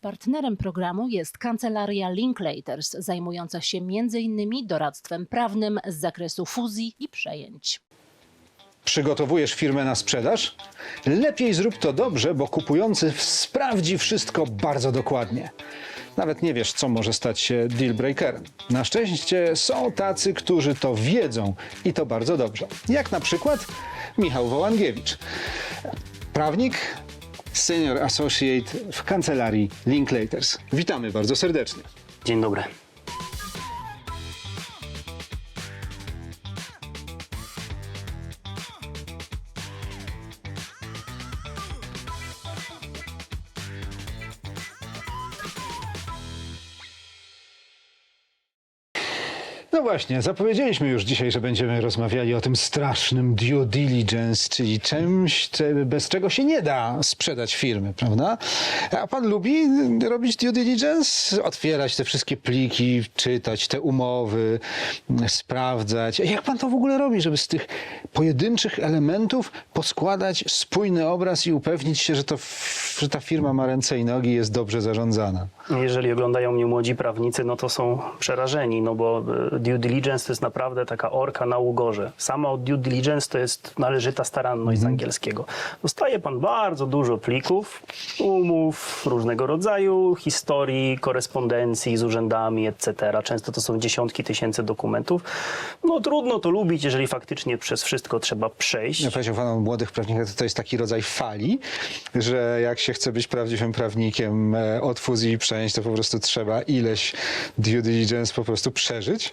Partnerem programu jest kancelaria Linklaters, zajmująca się m.in. doradztwem prawnym z zakresu fuzji i przejęć. Przygotowujesz firmę na sprzedaż? Lepiej zrób to dobrze, bo kupujący sprawdzi wszystko bardzo dokładnie. Nawet nie wiesz, co może stać się deal breakerem. Na szczęście są tacy, którzy to wiedzą i to bardzo dobrze. Jak na przykład Michał Wołangiewicz, prawnik, senior associate w kancelarii Linklaters. Witamy bardzo serdecznie. Dzień dobry. No właśnie, zapowiedzieliśmy już dzisiaj, że będziemy rozmawiali o tym strasznym due diligence, czyli czymś, bez czego się nie da sprzedać firmy, prawda? A pan lubi robić due diligence? Otwierać te wszystkie pliki, czytać te umowy, sprawdzać. Jak pan to w ogóle robi, żeby z tych pojedynczych elementów poskładać spójny obraz i upewnić się, że, to, że ta firma ma ręce i nogi i jest dobrze zarządzana? Jeżeli oglądają mnie młodzi prawnicy, no to są przerażeni, no bo e, due diligence to jest naprawdę taka orka na ugorze. Sama due diligence to jest należyta staranność z angielskiego. Dostaje pan bardzo dużo plików, umów różnego rodzaju, historii, korespondencji z urzędami, etc. Często to są dziesiątki tysięcy dokumentów. No trudno to lubić, jeżeli faktycznie przez wszystko trzeba przejść. Ja powiedział pan o młodych prawnikach, to, to jest taki rodzaj fali, że jak się chce być prawdziwym prawnikiem e, od fuzji i przejęć, to po prostu trzeba ileś due diligence po prostu przeżyć.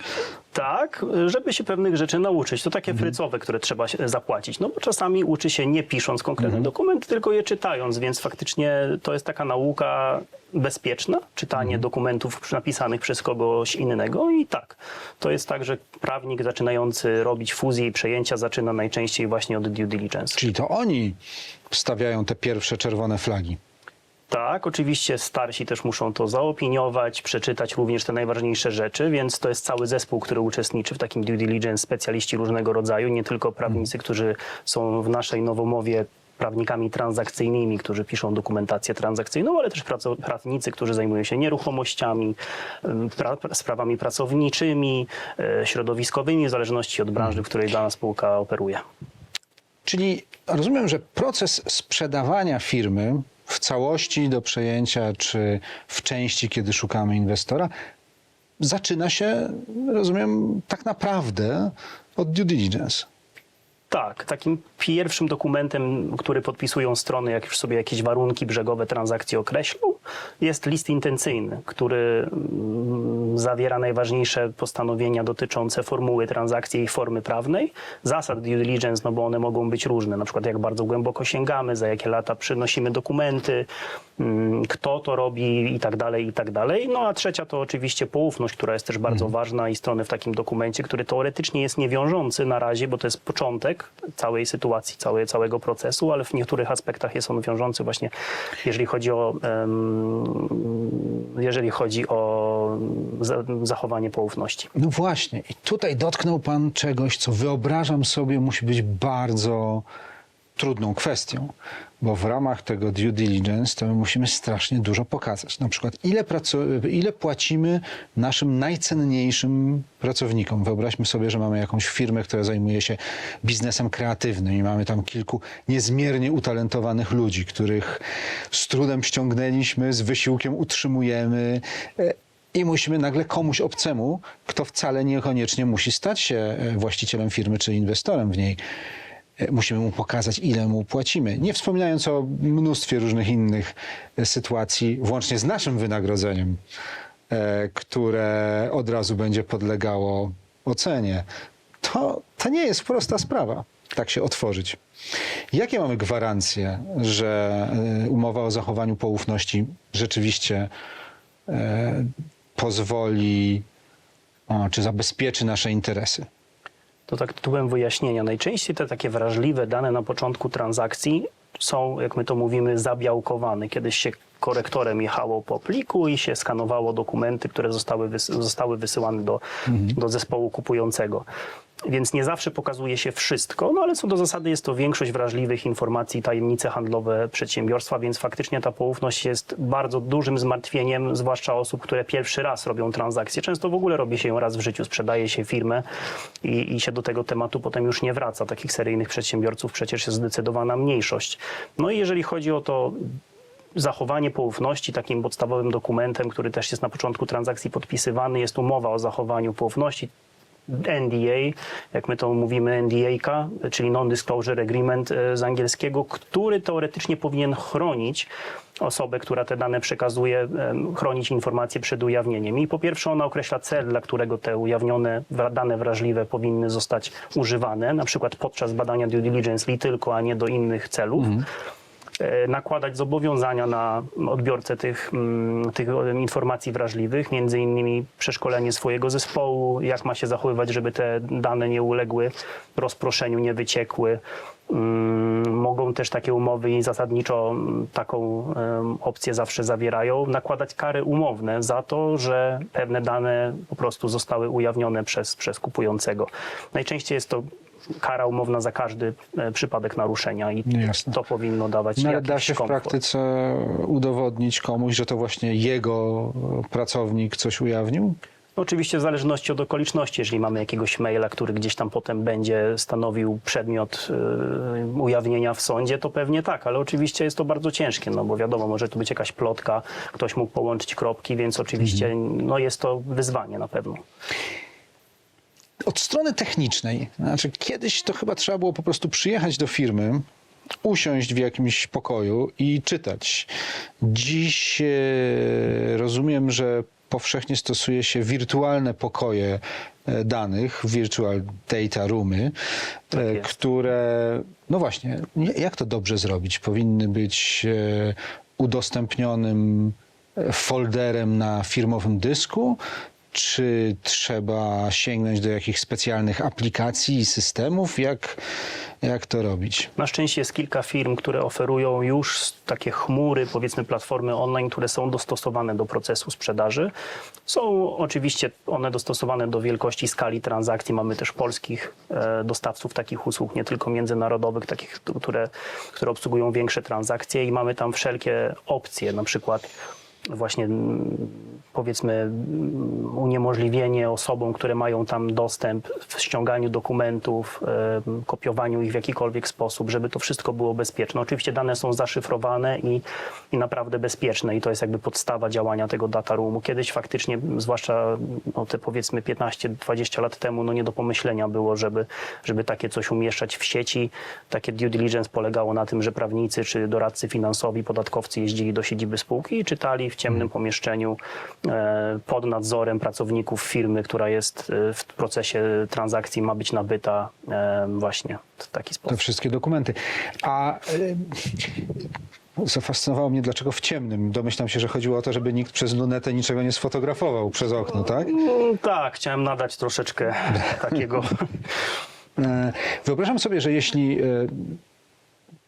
Tak, żeby się pewnych rzeczy nauczyć. To takie frycowe, które trzeba zapłacić. No bo czasami uczy się nie pisząc konkretny dokument, tylko je czytając, więc faktycznie to jest taka nauka bezpieczna, czytanie dokumentów napisanych przez kogoś innego i tak. To jest tak, że prawnik zaczynający robić fuzje i przejęcia zaczyna najczęściej właśnie od due diligence. Czyli to oni stawiają te pierwsze czerwone flagi. Tak, oczywiście starsi też muszą to zaopiniować, przeczytać również te najważniejsze rzeczy, więc to jest cały zespół, który uczestniczy w takim due diligence, specjaliści różnego rodzaju, nie tylko prawnicy, którzy są w naszej nowomowie prawnikami transakcyjnymi, którzy piszą dokumentację transakcyjną, ale też prawnicy, którzy zajmują się nieruchomościami, pra, sprawami pracowniczymi, e, środowiskowymi, w zależności od branży, w której dana spółka operuje. Czyli rozumiem, że proces sprzedawania firmy w całości do przejęcia, czy w części, kiedy szukamy inwestora, zaczyna się, rozumiem, tak naprawdę od due diligence. Tak, takim pierwszym dokumentem, który podpisują strony, jak już sobie jakieś warunki brzegowe transakcji określą, jest list intencyjny, który zawiera najważniejsze postanowienia dotyczące formuły transakcji i formy prawnej, zasad due diligence, no bo one mogą być różne, na przykład jak bardzo głęboko sięgamy, za jakie lata przynosimy dokumenty, mm, kto to robi i tak dalej, i tak dalej. No a trzecia to oczywiście poufność, która jest też bardzo ważna i strony w takim dokumencie, który teoretycznie jest niewiążący na razie, bo to jest początek całej sytuacji, całe, całego procesu, ale w niektórych aspektach jest on wiążący właśnie, jeżeli chodzi o, jeżeli chodzi o zachowanie poufności. No właśnie, i tutaj dotknął Pan czegoś, co wyobrażam sobie musi być bardzo trudną kwestią, bo w ramach tego due diligence to my musimy strasznie dużo pokazać. Na przykład, ile, ile płacimy naszym najcenniejszym pracownikom. Wyobraźmy sobie, że mamy jakąś firmę, która zajmuje się biznesem kreatywnym i mamy tam kilku niezmiernie utalentowanych ludzi, których z trudem ściągnęliśmy, z wysiłkiem utrzymujemy. I musimy nagle komuś obcemu, kto wcale niekoniecznie musi stać się e, właścicielem firmy czy inwestorem w niej, e, musimy mu pokazać, ile mu płacimy. Nie wspominając o mnóstwie różnych innych e, sytuacji, włącznie z naszym wynagrodzeniem, które od razu będzie podlegało ocenie. To, to nie jest prosta sprawa, tak się otworzyć. Jakie mamy gwarancje, że umowa o zachowaniu poufności rzeczywiście pozwoli, o, czy zabezpieczy nasze interesy. To tak tytułem wyjaśnienia. Najczęściej te takie wrażliwe dane na początku transakcji są, jak my to mówimy, zabiałkowane. Kiedyś się korektorem jechało po pliku i się skanowało dokumenty, które zostały, wys- zostały wysyłane do, do zespołu kupującego. Więc nie zawsze pokazuje się wszystko, no ale co do zasady jest to większość wrażliwych informacji, tajemnice handlowe przedsiębiorstwa, więc faktycznie ta poufność jest bardzo dużym zmartwieniem, zwłaszcza osób, które pierwszy raz robią transakcje. Często w ogóle robi się ją raz w życiu, sprzedaje się firmę i, i się do tego tematu potem już nie wraca. Takich seryjnych przedsiębiorców przecież jest zdecydowana mniejszość. No i jeżeli chodzi o to zachowanie poufności, takim podstawowym dokumentem, który też jest na początku transakcji podpisywany, jest umowa o zachowaniu poufności. NDA, jak my to mówimy, NDA, czyli Non-Disclosure Agreement e, z angielskiego, który teoretycznie powinien chronić osobę, która te dane przekazuje, chronić informacje przed ujawnieniem. I po pierwsze ona określa cel, dla którego te ujawnione dane wrażliwe powinny zostać używane, na przykład podczas badania due diligence li tylko, a nie do innych celów e, nakładać zobowiązania na odbiorcę tych, mm, tych e, informacji wrażliwych, między innymi przeszkolenie swojego zespołu, jak ma się zachowywać, żeby te dane nie uległy rozproszeniu, nie wyciekły. Mm, Mogą też takie umowy i zasadniczo mm, taką opcję zawsze zawierają, nakładać kary umowne za to, że pewne dane po prostu zostały ujawnione przez, przez kupującego. Najczęściej jest to kara umowna za każdy e, przypadek naruszenia i Jasne. to powinno dawać No ale jakiś da się w komfort. praktyce udowodnić komuś, że to właśnie jego pracownik coś ujawnił? Oczywiście w zależności od okoliczności, jeżeli mamy jakiegoś maila, który gdzieś tam potem będzie stanowił przedmiot y, ujawnienia w sądzie, to pewnie tak, ale oczywiście jest to bardzo ciężkie, no bo wiadomo, może tu być jakaś plotka, ktoś mógł połączyć kropki, więc oczywiście no jest to wyzwanie na pewno. Od strony technicznej, znaczy kiedyś to chyba trzeba było po prostu przyjechać do firmy, usiąść w jakimś pokoju i czytać. Dziś e, rozumiem, że powszechnie stosuje się wirtualne pokoje e, danych, virtual data roomy, e, jest. które, no właśnie, nie- jak to dobrze zrobić? Powinny być e, udostępnionym folderem na firmowym dysku, czy trzeba sięgnąć do jakichś specjalnych aplikacji i systemów? Jak, jak to robić? Na szczęście jest kilka firm, które oferują już takie chmury, powiedzmy platformy online, które są dostosowane do procesu sprzedaży. Są oczywiście one dostosowane do wielkości skali transakcji. Mamy też polskich e, dostawców takich usług, nie tylko międzynarodowych, takich, które, które obsługują większe transakcje i mamy tam wszelkie opcje, na przykład właśnie mm, powiedzmy mm, uniemożliwienie osobom, które mają tam dostęp w ściąganiu dokumentów, kopiowaniu ich w jakikolwiek sposób, żeby to wszystko było bezpieczne. Oczywiście dane są zaszyfrowane i, i naprawdę bezpieczne i to jest jakby podstawa działania tego data roomu. Kiedyś faktycznie, zwłaszcza no, te powiedzmy 15-20 lat temu, no nie do pomyślenia było, żeby, żeby takie coś umieszczać w sieci. Takie due diligence polegało na tym, że prawnicy czy doradcy finansowi, podatkowcy jeździli do siedziby spółki i czytali w ciemnym pomieszczeniu e, pod nadzorem pracowników firmy, która jest e, w procesie transakcji, ma być nabyta e, właśnie w taki Te sposób. wszystkie dokumenty. A zafascynowało mnie, dlaczego w ciemnym. Domyślam się, że chodziło o to, żeby nikt przez lunetę niczego nie sfotografował przez okno, tak? Mm, Tak, chciałem nadać troszeczkę takiego Wyobrażam sobie, że jeśli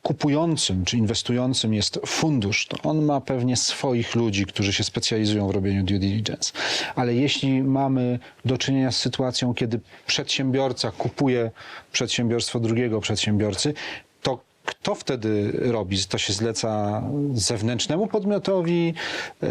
kupującym czy inwestującym jest fundusz, to on ma pewnie swoich ludzi, którzy się specjalizują w robieniu due diligence. Ale jeśli mamy do czynienia z sytuacją, kiedy przedsiębiorca kupuje przedsiębiorstwo drugiego przedsiębiorcy, kto wtedy robi? To się zleca zewnętrznemu podmiotowi, e,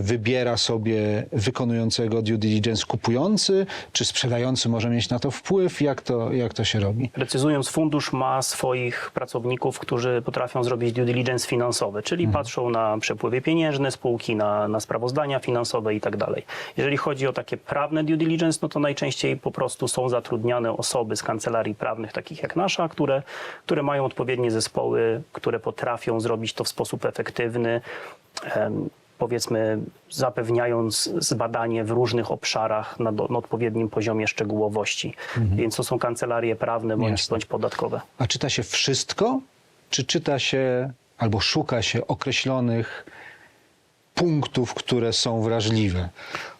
wybiera sobie wykonującego due diligence kupujący, czy sprzedający może mieć na to wpływ? Jak to, jak to się robi? Precyzując, fundusz ma swoich pracowników, którzy potrafią zrobić due diligence finansowy, czyli patrzą na przepływy pieniężne spółki, na, na sprawozdania finansowe i tak dalej. Jeżeli chodzi o takie prawne due diligence, no to najczęściej po prostu są zatrudniane osoby z kancelarii prawnych, takich jak nasza, które, które mają odpowiednie zespoły, które potrafią zrobić to w sposób efektywny. Powiedzmy, zapewniając zbadanie w różnych obszarach na, do, na odpowiednim poziomie szczegółowości. Więc to są kancelarie prawne bądź, Jasne. bądź podatkowe. A czyta się wszystko, czy czyta się albo szuka się określonych punktów, które są wrażliwe?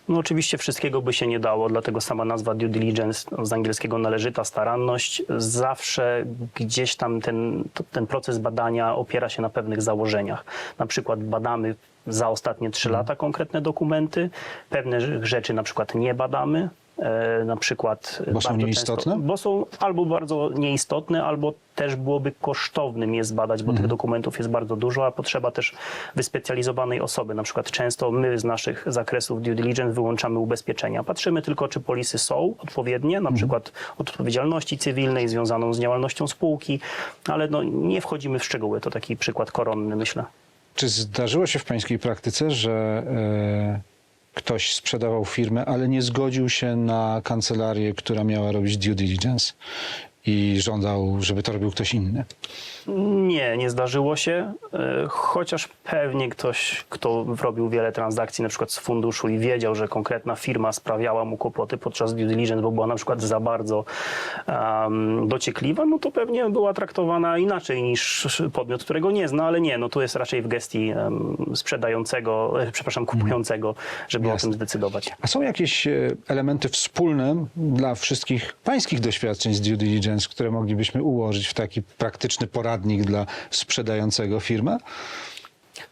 No oczywiście wszystkiego by się nie dało, dlatego sama nazwa due diligence no, z angielskiego należyta staranność. Zawsze gdzieś tam ten, ten proces badania opiera się na pewnych założeniach. Na przykład badamy za ostatnie trzy lata konkretne dokumenty, pewne rz- rzeczy na przykład nie badamy, na przykład. Bo są nieistotne? Często, bo są albo bardzo nieistotne, albo też byłoby kosztownym je zbadać, bo Mhm. tych dokumentów jest bardzo dużo, a potrzeba też wyspecjalizowanej osoby. Na przykład często my z naszych zakresów due diligence wyłączamy ubezpieczenia. Patrzymy tylko, czy polisy są odpowiednie, Mhm. na przykład odpowiedzialności cywilnej związaną z działalnością spółki, ale no, nie wchodzimy w szczegóły. To taki przykład koronny, myślę. Czy zdarzyło się w pańskiej praktyce, że e, ktoś sprzedawał firmę, ale nie zgodził się na kancelarię, która miała robić due diligence i żądał, żeby to robił ktoś inny? Nie, nie zdarzyło się, e, chociaż pewnie ktoś, kto robił wiele transakcji na przykład z funduszu i wiedział, że konkretna firma sprawiała mu kłopoty podczas due diligence, bo była na przykład za bardzo um, dociekliwa, no to pewnie była traktowana inaczej niż podmiot, którego nie zna, ale nie, no tu jest raczej w gestii em, sprzedającego, e, przepraszam, kupującego, żeby Jasne. o tym zdecydować. A są jakieś e, elementy wspólne dla wszystkich pańskich doświadczeń z due diligence, które moglibyśmy ułożyć w taki praktyczny poradnik dla sprzedającego firmę?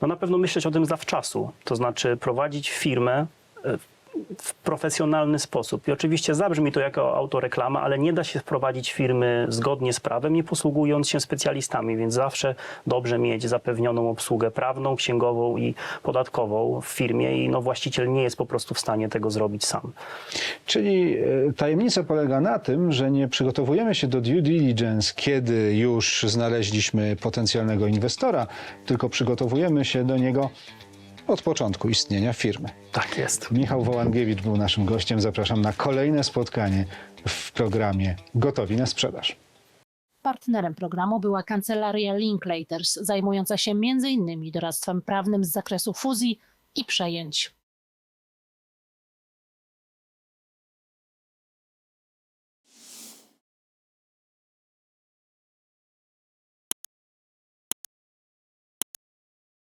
No na pewno myśleć o tym zawczasu, to znaczy prowadzić firmę e, w profesjonalny sposób. I oczywiście zabrzmi to jako autoreklama, ale nie da się wprowadzić firmy zgodnie z prawem, nie posługując się specjalistami, więc zawsze dobrze mieć zapewnioną obsługę prawną, księgową i podatkową w firmie i no, właściciel nie jest po prostu w stanie tego zrobić sam. Czyli e, tajemnica polega na tym, że nie przygotowujemy się do due diligence, kiedy już znaleźliśmy potencjalnego inwestora, tylko przygotowujemy się do niego od początku istnienia firmy. Tak jest. Michał Wołangiewicz był naszym gościem. Zapraszam na kolejne spotkanie w programie Gotowi na sprzedaż. Partnerem programu była kancelaria Linklaters, zajmująca się m.in. doradztwem prawnym z zakresu fuzji i przejęć.